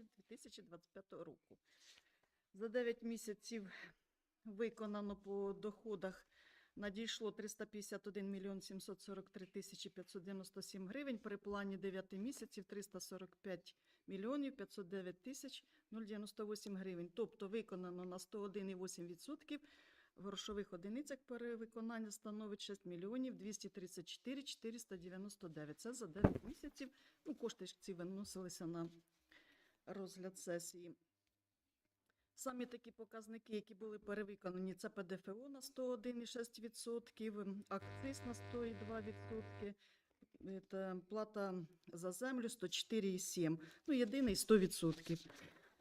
місяців 2025 року. За 9 місяців виконано по доходах надійшло 351 мільйон 743 тисячі 597 гривень. При плані 9 місяців 345 мільйонів 509 тисяч 098 гривень. Тобто виконано на 101,8%. В грошових одиницях перевиконання становить 6 мільйонів 234 499. Це за 9 місяців. Ну, кошти ці виносилися на розгляд сесії. Самі такі показники, які були перевиконані, це ПДФО на 101,6%, акциз на 102%, е, та плата за землю 104,7%. Ну, єдиний 100%.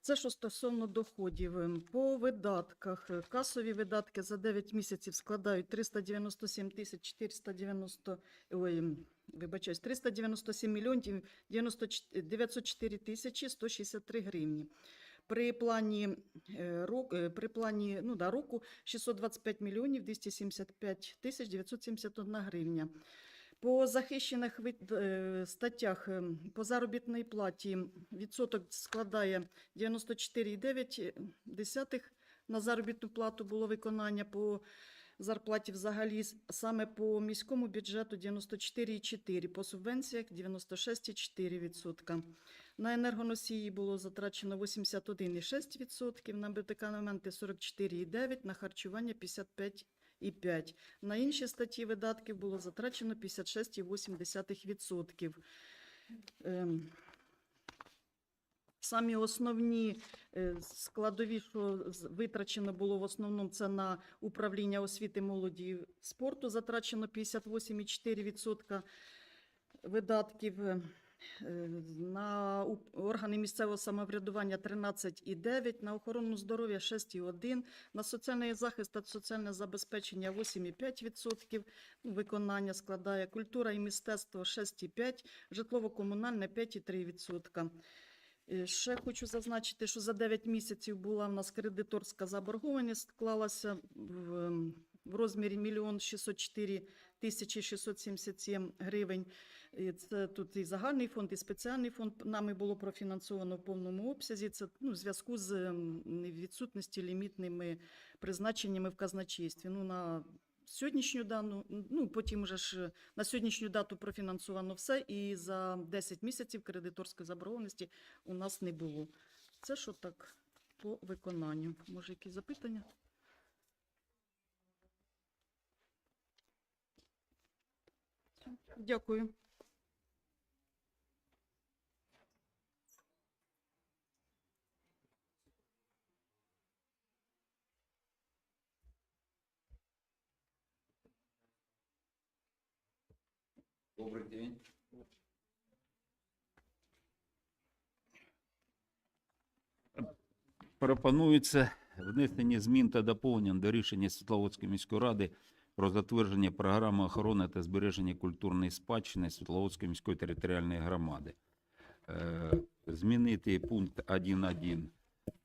Це що стосовно доходів. По видатках. Касові видатки за 9 місяців складають 397 тисяч 490, ой, вибачаюсь, 397 мільйонів 94 904 тисячі 163 гривні. При плані, е, е, при плані ну, да, року 625 мільйонів 275 тисяч 971 гривня. По захищених е, статтях по заробітній платі відсоток складає 94,9 на заробітну плату було виконання по зарплаті взагалі, саме по міському бюджету 94,4, по субвенціях 96,4%. На енергоносії було затрачено 81,6%, на медикаменти 44,9%, на харчування 55,5%. На інші статті видатків було затрачено 56,8%. Самі основні е, складові, що витрачено було в основному, це на управління освіти, молоді і спорту, затрачено 58,4% видатків. е, На органи місцевого самоврядування 13,9%, на охорону здоров'я 6,1%, на соціальний захист та соціальне забезпечення 8,5% виконання складає, культура і мистецтво 6,5%, житлово-комунальне 5,3%. Е, Ще хочу зазначити, що за 9 місяців була в нас кредиторська заборгованість, склалася в, ем, в розмірі 1 604 тисячі 677 гривень. Це тут і загальний фонд, і спеціальний фонд нами було профінансовано в повному обсязі. Це ну, в зв'язку з ем, відсутності лімітними призначеннями в казначействі. Ну, на сьогоднішню дану, ну потім вже ж на сьогоднішню дату профінансовано все, і за 10 місяців кредиторської заборгованості у нас не було. Це що так по виконанню? Може, якісь запитання? Дякую. Добрий день. Пропонується внесення змін та доповнень до рішення Світловодської міської ради про затвердження програми охорони та збереження культурної спадщини Світловодської міської територіальної громади. Е, Змінити пункт 1.1,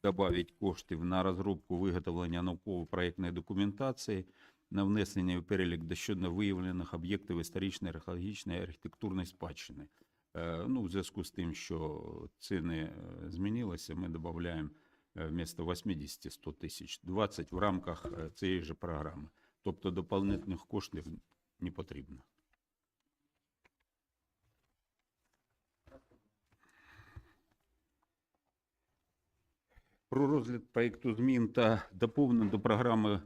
додати коштів на розробку виготовлення науково-проєктної документації, на внесення в перелік дощодно виявлених об'єктів історичної, археологічної, архітектурної спадщини. Е, Ну, в зв'язку з тим, що ціни е, змінилися, ми додаємо е, вместо 80 100 тисяч 20 в рамках цієї ж програми. Тобто доповнительних коштів не потрібно. Про розгляд проєкту змін та доповнень до програми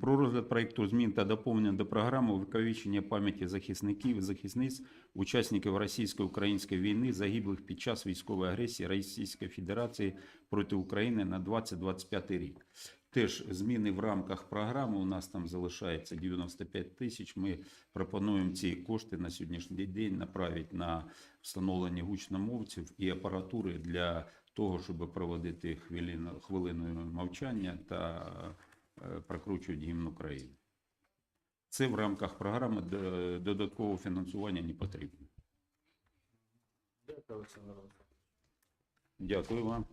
Про розгляд проєкту змін та доповнення до програми увіковічення пам'яті захисників і захисниць, учасників російсько-української війни, загиблих під час військової агресії Російської Федерації проти України на 2025 рік. Теж зміни в рамках програми. У нас там залишається 95 тисяч. Ми пропонуємо ці кошти на сьогоднішній день направити на встановлення гучномовців і апаратури для того, щоб проводити хвилину, хвилиною мовчання та е, прокручувати гімн України. Це в рамках програми додаткового фінансування не потрібно. Дякую, Олександр Дякую вам.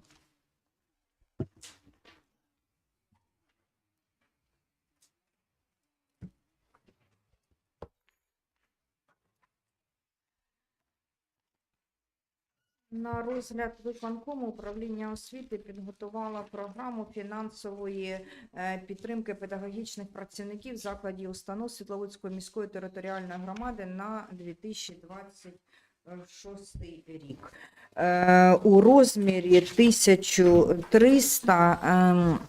На розгляд виконкому управління освіти підготувала програму фінансової е, підтримки педагогічних працівників закладів установ Світловодської міської територіальної громади на 2026 рік. Е, У розмірі 1300 ем,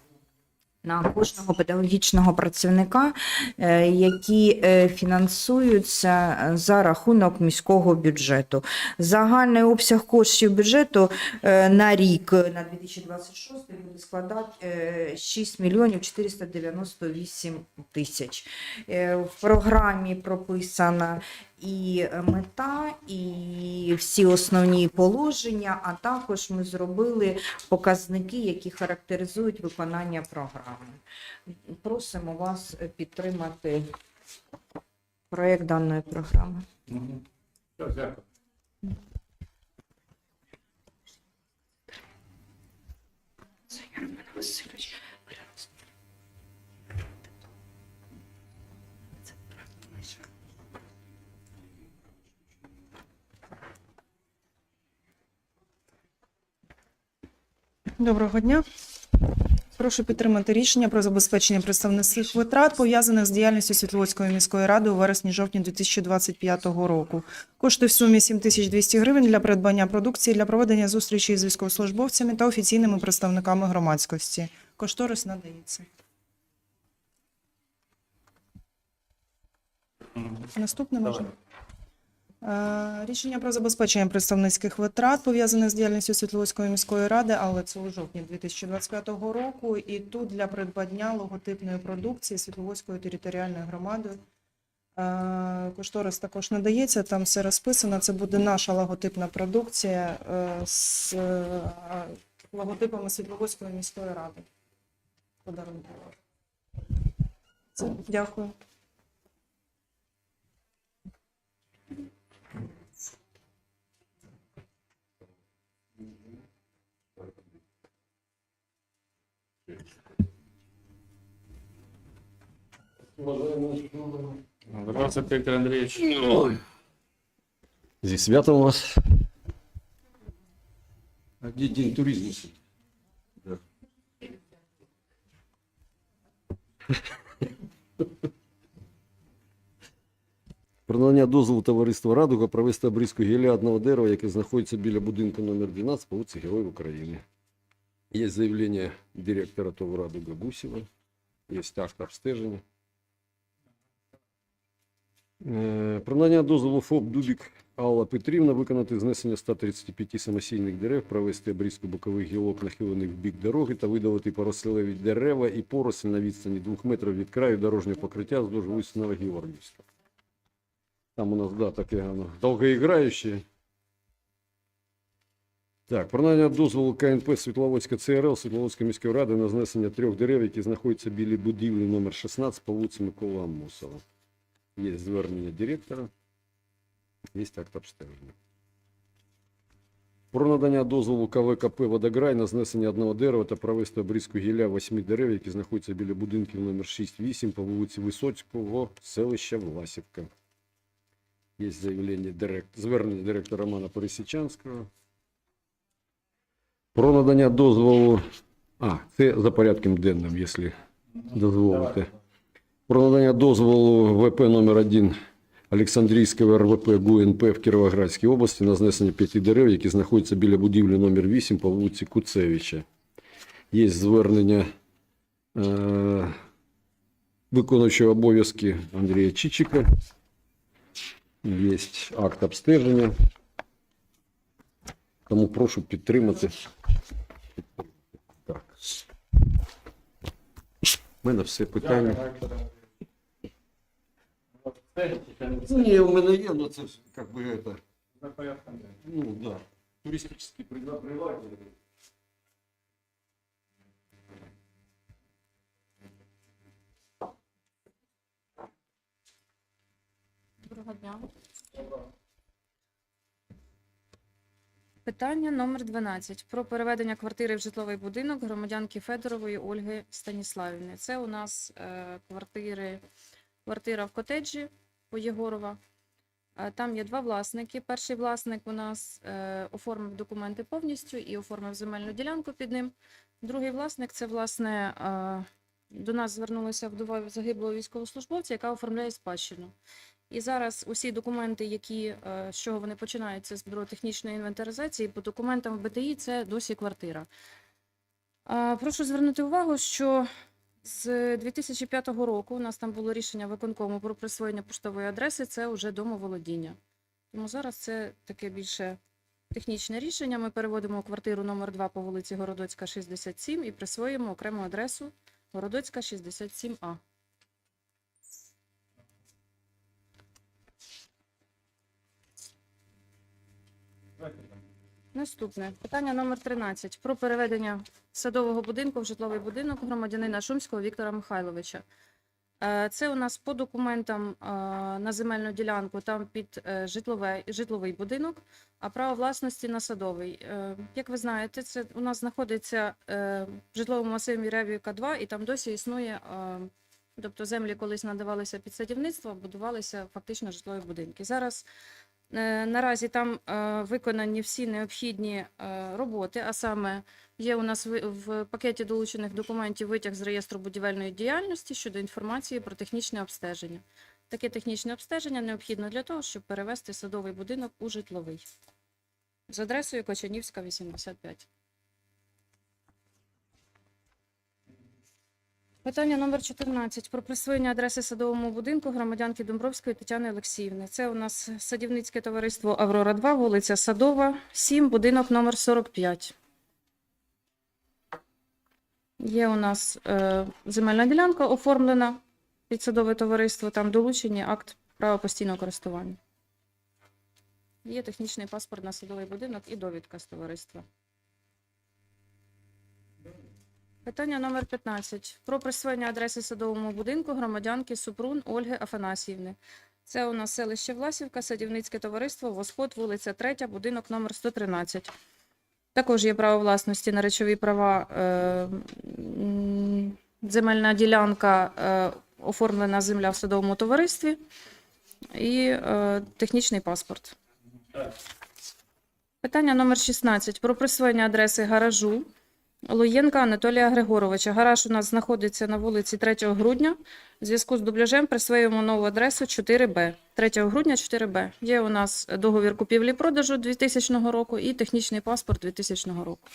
на кожного педагогічного працівника, е, які е, фінансуються е, за рахунок міського бюджету. Загальний обсяг коштів бюджету на рік на 2026 буде складати е, 6 мільйонів 498 тисяч. В програмі прописана і мета, і всі основні положення, а також ми зробили показники, які характеризують виконання програми. Просимо вас підтримати проєкт даної програми. Дякую. Доброго дня. Прошу підтримати рішення про забезпечення представницьких витрат, пов'язаних з діяльністю Світловодської міської ради у вересні-жовтні 2025 року. Кошти в сумі 7200 гривень для придбання продукції для проведення зустрічей з військовослужбовцями та офіційними представниками громадськості. Кошторис надається. Наступне можна. Е, Рішення про забезпечення представницьких витрат пов'язаних з діяльністю Світловодської міської ради, але це у жовтні 2025 року. І тут для придбання логотипної продукції Світловодської територіальної громади. Е, Кошторис також надається, там все розписано. Це буде наша логотипна продукція е, з логотипами Світловодської міської ради. Подарунок. Дякую. Здравствуйте, Віктор Андрійович. Зі святом вас. А где день туризма? Да. Про надання дозволу товариства Радуга провести обрізку гілля одного дерева, яке знаходиться біля будинку номер 12 по вулиці Героїв України. Є заявлення директора ТОВ Радуга Гусєва, є акт обстеження. Е, Про надання дозволу ФОП Дубік Алла Петрівна виконати знесення 135 самосійних дерев, провести обрізку бокових гілок, нахилених в бік дороги та видалити порослеві дерева і поросль на відстані 2 метрів від краю дорожнього покриття вздовж вулиці Новогеоргіївська. Там у нас, да, таке воно довгоіграюче. Так, про надання дозволу КНП Світловодська ЦРЛ Світловодської міської ради на знесення трьох дерев, які знаходяться біля будівлі номер 16 по вулиці Микола Амосова. Є звернення директора, є акт обстеження. Про надання дозволу КВКП «Водограй» на знесення одного дерева та провести обрізку гілля восьми дерев, які знаходяться біля будинків номер 6-8 по вулиці Висоцького, селища Власівка. Є заявлення директ... звернення директора Романа Пересічанського. Про надання дозволу. А, це за порядком денним, якщо дозволите. Про надання дозволу ВП номер 1 Олександрійського РВП ГУНП в Кіровоградській області на знесення п'яти дерев, які знаходяться біля будівлі номер 8 по вулиці Куцевича. Є звернення е- виконуючого обов'язки Андрія Чичика. Є акт обстеження. Тому прошу підтримати. Так. У мене все питання. Ну, Ні, у мене є, але це як би. это. За порядком. Ну да. Туристический прилад. Доброго дня. Доброго. Питання номер 12 про переведення квартири в житловий будинок громадянки Федорової Ольги Станіславівни. Це у нас е, квартири, квартира в котеджі по Єгорова. Е, Там є два власники. Перший власник у нас е, оформив документи повністю і оформив земельну ділянку під ним. Другий власник це власне е, до нас звернулася вдова загиблого військовослужбовця, яка оформляє спадщину. І зараз усі документи, які з чого вони починаються з бюро технічної інвентаризації, по документам в БТІ це досі квартира. Прошу звернути увагу, що з 2005 року у нас там було рішення виконкому про присвоєння поштової адреси, це вже домоволодіння. Тому зараз це таке більше технічне рішення. Ми переводимо квартиру номер 2 по вулиці Городоцька, 67 і присвоїмо окрему адресу Городоцька, 67А. Наступне питання номер 13 про переведення садового будинку в житловий будинок громадянина Шумського Віктора Михайловича. Е, Це у нас по документам е, на земельну ділянку, там під е, житлове, житловий будинок, а право власності на садовий. Як ви знаєте, це у нас знаходиться в житловому масиві Мірявівка 2, і там досі існує, тобто землі колись надавалися під садівництво, будувалися фактично житлові будинки. Зараз Наразі там е, виконані всі необхідні е, роботи, а саме є у нас в пакеті долучених документів витяг з реєстру будівельної діяльності щодо інформації про технічне обстеження. Таке технічне обстеження необхідно для того, щоб перевести садовий будинок у житловий з адресою Кочанівська, 85. Питання номер 14 про присвоєння адреси садовому будинку громадянки Домбровської Тетяни Олексіївни. Це у нас садівницьке товариство Аврора 2, вулиця Садова, 7, будинок номер 45. Є у нас е, земельна ділянка оформлена під садове товариство, там долучені акт права постійного користування. Є технічний паспорт на садовий будинок і довідка з товариства. Питання номер 15. Про присвоєння адреси садовому будинку громадянки Супрун Ольги Афанасіївни. Це у нас селище Власівка, садівницьке товариство, Восход, вулиця 3, будинок номер 113. Також є право власності на речові права. Е, земельна ділянка, е, оформлена земля в садовому товаристві і е, технічний паспорт. Питання номер 16. Про присвоєння адреси гаражу Лоєнка Анатолія Григоровича. Гараж у нас знаходиться на вулиці 3 грудня. В зв'язку з дубляжем присвоюємо нову адресу 4Б. 3 грудня 4Б. Є у нас договір купівлі-продажу 2000 року і технічний паспорт 2000 року.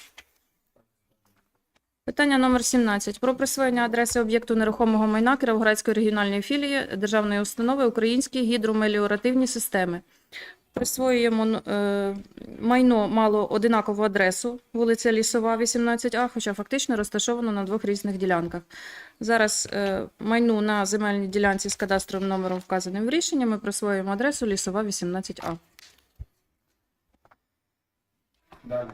Питання номер 17. Про присвоєння адреси об'єкту нерухомого майна Кіровоградської регіональної філії Державної установи Українські гідромеліоративні системи. Присвоюємо е, майно мало одинакову адресу, вулиця Лісова, 18А, хоча фактично розташовано на двох різних ділянках. Зараз е, майну на земельній ділянці з кадастровим номером вказаним в рішенні ми присвоюємо адресу Лісова, 18А. Далі.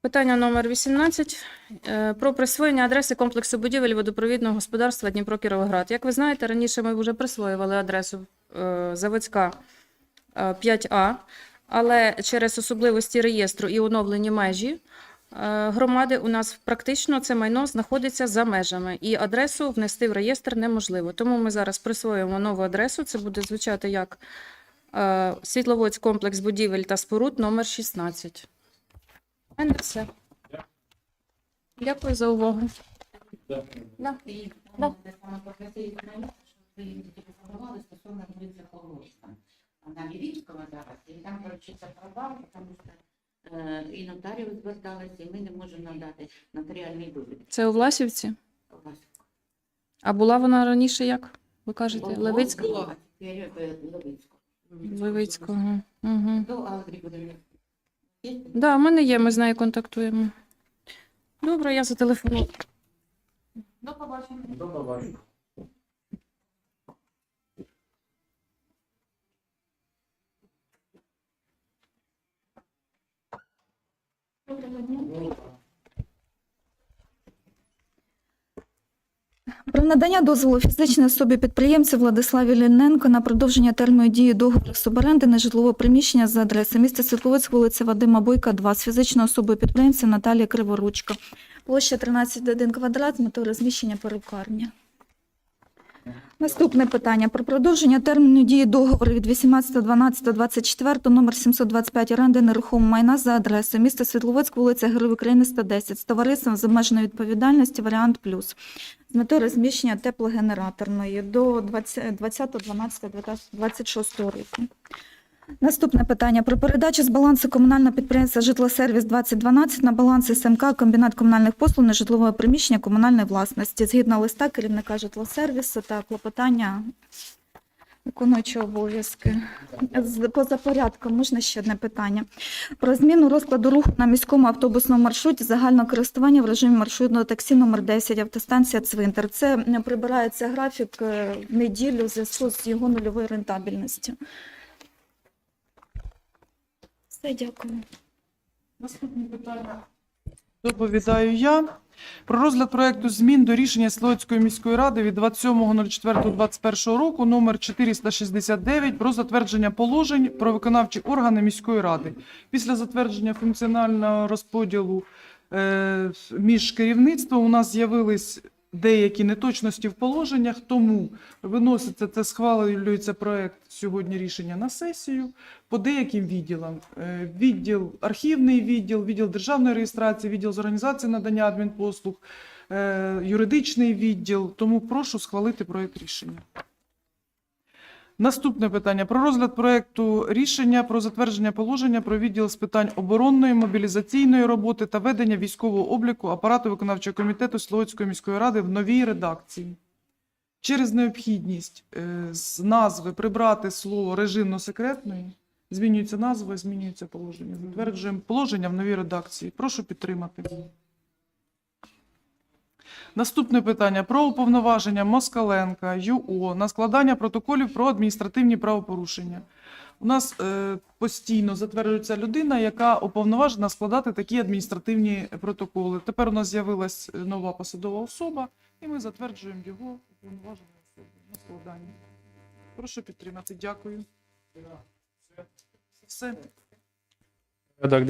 Питання номер 18 е, про присвоєння адреси комплексу будівель водопровідного господарства Дніпро Кіровоград. Як ви знаєте, раніше ми вже присвоювали адресу е, Заводська 5А, але через особливості реєстру і оновлені межі е, громади у нас практично це майно знаходиться за межами, і адресу внести в реєстр неможливо. Тому ми зараз присвоюємо нову адресу. Це буде звучати як е, Світловодськ комплекс будівель та споруд номер 16. У мене все. Дякую за увагу. Да. Да. стосовно вулиці Холодська. На Лівінського зараз, і там вручиться права, тому що е, і нотаріус зверталися, і ми не можемо надати нотаріальний довід. Це у Власівці? У вас А була вона раніше як? Ви кажете, Левицька? було, а тепер е, Левицько. Левицького. Угу. До Агрі буде. Є? Да, в мене є, ми з нею контактуємо. Добре, я зателефоную. До побачення. До побачення. Про надання дозволу фізичній особі підприємцю Владиславі Ліненко на продовження терміну дії договору суборенди на житлове приміщення за адресою міста Світловицьк, вулиця Вадима Бойка, 2, з фізичною особою підприємця Наталії Криворучко. Площа 13,1 квадрат метою розміщення перукарні. Наступне питання. Про продовження терміну дії договору від 18.12.24 номер 725 оренди нерухомого майна за адресою міста Світловодськ, вулиця Героїв України 110 з товариством з обмеженою відповідальності варіант плюс. З метою розміщення теплогенераторної до 20 20.12.26 року. Наступне питання про передачу з балансу комунального підприємства Житлосервіс 2012 на баланс СМК комбінат комунальних послуг на житлове приміщення комунальної власності згідно листа керівника житлосервісу та клопотання виконуючого обов'язки. Поза порядком можна ще одне питання. Про зміну розкладу руху на міському автобусному маршруті загального користування в режимі маршрутного таксі номер 10 автостанція Цвинтар. Це прибирається графік е, в неділю в зв'язку з його нульовою рентабельністю. Все, дякую. Наступне питання доповідаю я. Про розгляд проекту змін до рішення Слоцької міської ради від 27.04.2021 року номер 469 про затвердження положень про виконавчі органи міської ради. Після затвердження функціонального розподілу е, між керівництвом у нас з'явились деякі неточності в положеннях, тому виноситься це, схвалюється проект сьогодні рішення на сесію по деяким відділам. Е, Відділ, архівний відділ, відділ державної реєстрації, відділ з організації надання адмінпослуг, е, юридичний відділ. Тому прошу схвалити проект рішення. Наступне питання про розгляд проекту рішення про затвердження положення про відділ з питань оборонної, мобілізаційної роботи та ведення військового обліку апарату виконавчого комітету Словацької міської ради в новій редакції. Через необхідність е, з назви прибрати слово режимно-секретної, змінюється назва, змінюється положення. Затверджуємо положення в новій редакції. Прошу підтримати. Наступне питання про уповноваження Москаленка ЮО на складання протоколів про адміністративні правопорушення. У нас е, постійно затверджується людина, яка уповноважена складати такі адміністративні протоколи. Тепер у нас з'явилась е, нова посадова особа, і ми затверджуємо його уповноважену особу на складання. Прошу підтримати. Дякую. Все. Так,